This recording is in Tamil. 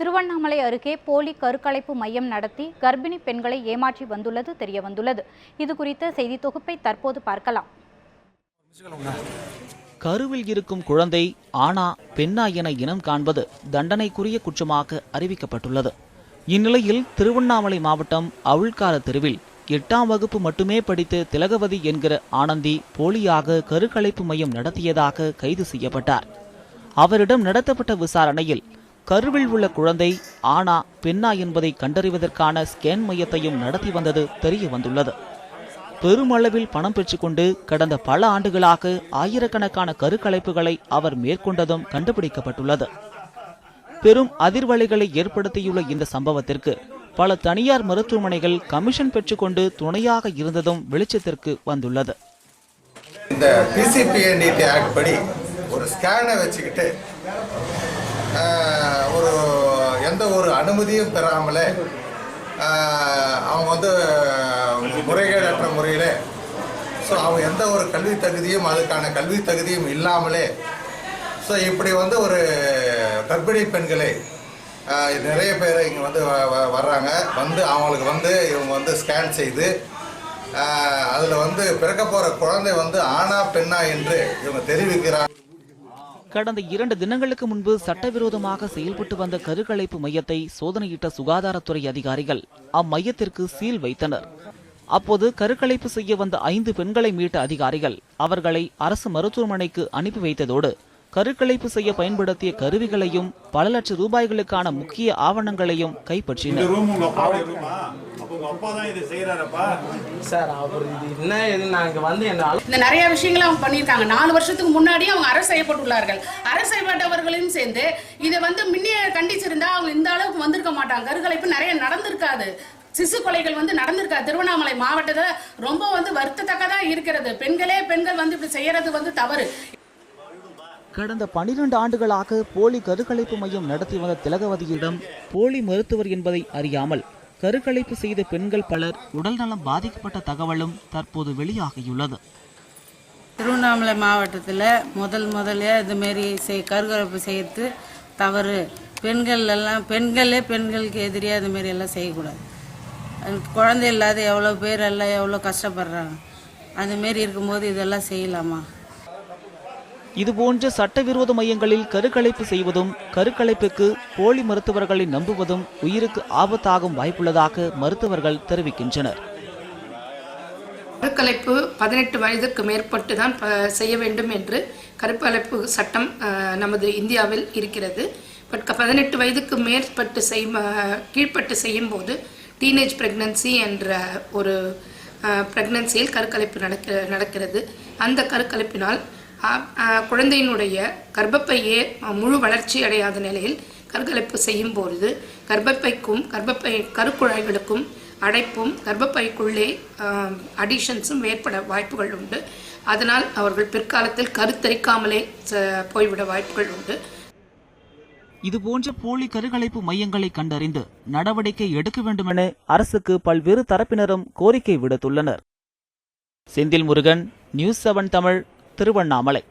திருவண்ணாமலை அருகே போலி கருக்கலைப்பு மையம் நடத்தி கர்ப்பிணி பெண்களை ஏமாற்றி வந்துள்ளது தெரியவந்துள்ளது. இது குறித்த செய்தி தொகுப்பை தற்போது பார்க்கலாம். கருவில் இருக்கும் குழந்தை ஆனா பெண்ணா என இனம் காண்பது தண்டனைக்குரிய குற்றமாக அறிவிக்கப்பட்டுள்ளது. இந்நிலையில் திருவண்ணாமலை மாவட்டம் அவுள்கார தெருவில் எட்டாம் வகுப்பு மட்டுமே படித்து திலகவதி என்கிற ஆனந்தி போலியாக கருக்கலைப்பு மையம் நடத்தியதாக கைது செய்யப்பட்டார். அவரிடம் நடத்தப்பட்ட விசாரணையில் கருவில் உள்ள குழந்தை ஆனா பெண்ணா என்பதை கண்டறிவதற்கான ஸ்கேன் மையத்தையும் நடத்தி வந்தது தெரிய வந்துள்ளது. பெருமளவில் பணம் பெற்றுக்கொண்டு கடந்த பல ஆண்டுகளாக ஆயிரக்கணக்கான கருக்கலைப்புகளை அவர் மேற்கொண்டதும் கண்டுபிடிக்கப்பட்டுள்ளது. பெரும் அதிர்வலைகளை ஏற்படுத்தியுள்ள இந்த சம்பவத்திற்கு பல தனியார் மருத்துவமனைகள் கமிஷன் பெற்றுக்கொண்டு துணையாக இருந்ததும் வெளிச்சத்திற்கு வந்துள்ளது. இந்த பிசிபிஎன்டிடி ஆக்ட் படி ஒரு ஸ்கேனை வச்சுக்கிட்டு ஒரு எந்த ஒரு அனுமதியும் பெறாமலே அவங்க வந்து முறைகேடற்ற முறையில் ஸோ அவங்க எந்த ஒரு கல்வி தகுதியும் அதுக்கான கல்வி தகுதியும் இல்லாமலே ஸோ இப்படி வந்து ஒரு கர்ப்பிணி பெண்களை நிறைய பேர் இங்கே வந்து வ- வ- வர்றாங்க. வந்து அவங்களுக்கு வந்து இவங்க வந்து ஸ்கேன் செய்து அதில் வந்து பிறக்க போகிற குழந்தை வந்து ஆணா பெண்ணா என்று இவங்க தெரிவிக்கிறாங்க. கடந்த இரண்டு தினங்களுக்கு முன்பு சட்டவிரோதமாக செயல்பட்டு வந்த கருக்கலைப்பு மையத்தை சோதனையிட்ட சுகாதாரத்துறை அதிகாரிகள் அம்மையத்திற்கு சீல் வைத்தனர். அப்போது கருக்கலைப்பு செய்ய வந்த ஐந்து பெண்களை மீட்ட அதிகாரிகள் அவர்களை அரசு மருத்துவமனைக்கு அனுப்பி வைத்ததோடு கருக்கலைப்பு செய்ய பயன்படுத்திய கருவிகளையும் பல லட்சம் ரூபாய்களுக்கான முக்கிய ஆவணங்களையும் கைப்பற்றினர். ரூம் உங்க அப்பாவுடைய ரூமா அப்ப உங்க அப்பா தான் இதை செய்யறாரப்பா சார் அவர் இது என்ன இது? நாங்கள் வந்து என்ன அழு- இந்த நிறைய விஷயங்களை அவங்க பண்ணியிருக்காங்க. நாலு வருஷத்துக்கு முன்னாடி அவங்க அரசு செய்யப்பட்டுள்ளார்கள். அரசு செய்யப்பட்டவர்களையும் சேர்ந்து இதை வந்து முன்னே கண்டிச்சிருந்தா அவங்க இந்த அளவுக்கு வந்திருக்க மாட்டாங்க. கருக்கலைப்பு நிறைய நடந்திருக்காது. சிசு கொலைகள் வந்து நடந்திருக்காது. திருவண்ணாமலை மாவட்டத்தில் ரொம்ப வந்து வருத்தத்தக்கதா இருக்கிறது. பெண்களே பெண்கள் வந்து இப்படி செய்யறது வந்து தவறு. கடந்த பனிரெண்டு ஆண்டுகளாக போலி கருக்கலைப்பு மையம் நடத்தி வந்த திலகவதியிடம் போலி மருத்துவர் என்பதை அறியாமல் கருக்கலைப்பு செய்த பெண்கள் பலர் உடல்நலம் பாதிக்கப்பட்ட தகவலும் தற்போது வெளியாகியுள்ளது. திருவண்ணாமலை மாவட்டத்தில் முதல் முதல்ல இதுமாரி செய் கருகலப்பு செய்யறது தவறு. பெண்கள் எல்லாம் பெண்களே பெண்களுக்கு எதிரியாக இதுமாரி எல்லாம் செய்யக்கூடாது. அது குழந்தை இல்லாத எவ்வளோ பேர் எல்லாம் எவ்வளோ கஷ்டப்படுறாங்க. அதுமாரி இருக்கும்போது இதெல்லாம் செய்யலாமா? இதுபோன்ற சட்டவிரோத மையங்களில் கருக்கலைப்பு செய்வதும் கருக்கலைப்புக்கு போலி மருத்துவர்களை நம்புவதும் உயிருக்கு ஆபத்தாகும் வாய்ப்புள்ளதாக மருத்துவர்கள் தெரிவிக்கின்றனர். கருக்கலைப்பு பதினெட்டு வயதுக்கு மேற்பட்டு தான் செய்ய வேண்டும் என்று கருக்கலைப்பு சட்டம் நமது இந்தியாவில் இருக்கிறது. பட் பதினெட்டு வயதுக்கு மேற்பட்டு செய் கீழ்ப்பட்டு செய்யும்போது டீனேஜ் பிரெக்னன்சி என்ற ஒரு பிரெக்னன்சியில் கருக்கலைப்பு நடக்க நடக்கிறது. அந்த கருக்கலைப்பினால் குழந்தையினுடைய கர்ப்பப்பையே முழு வளர்ச்சி அடையாத நிலையில் கருகலைப்பு செய்யும் பொழுது கர்ப்பப்பைக்கும் கர்ப்பப்பை கருக்குழாய்களுக்கும் அடைப்பும் கர்ப்பப்பைக்குள்ளே அடிஷன்ஸும் ஏற்பட வாய்ப்புகள் உண்டு. அதனால் அவர்கள் பிற்காலத்தில் கருத்தரிக்காமலே ச- போய்விட வாய்ப்புகள் உண்டு. இதுபோன்ற போலி கருகலைப்பு மையங்களை கண்டறிந்து நடவடிக்கை எடுக்க வேண்டுமென அரசுக்கு பல்வேறு தரப்பினரும் கோரிக்கை விடுத்துள்ளனர். Senthil Murugan news seven Tamil Tiruvannamalai.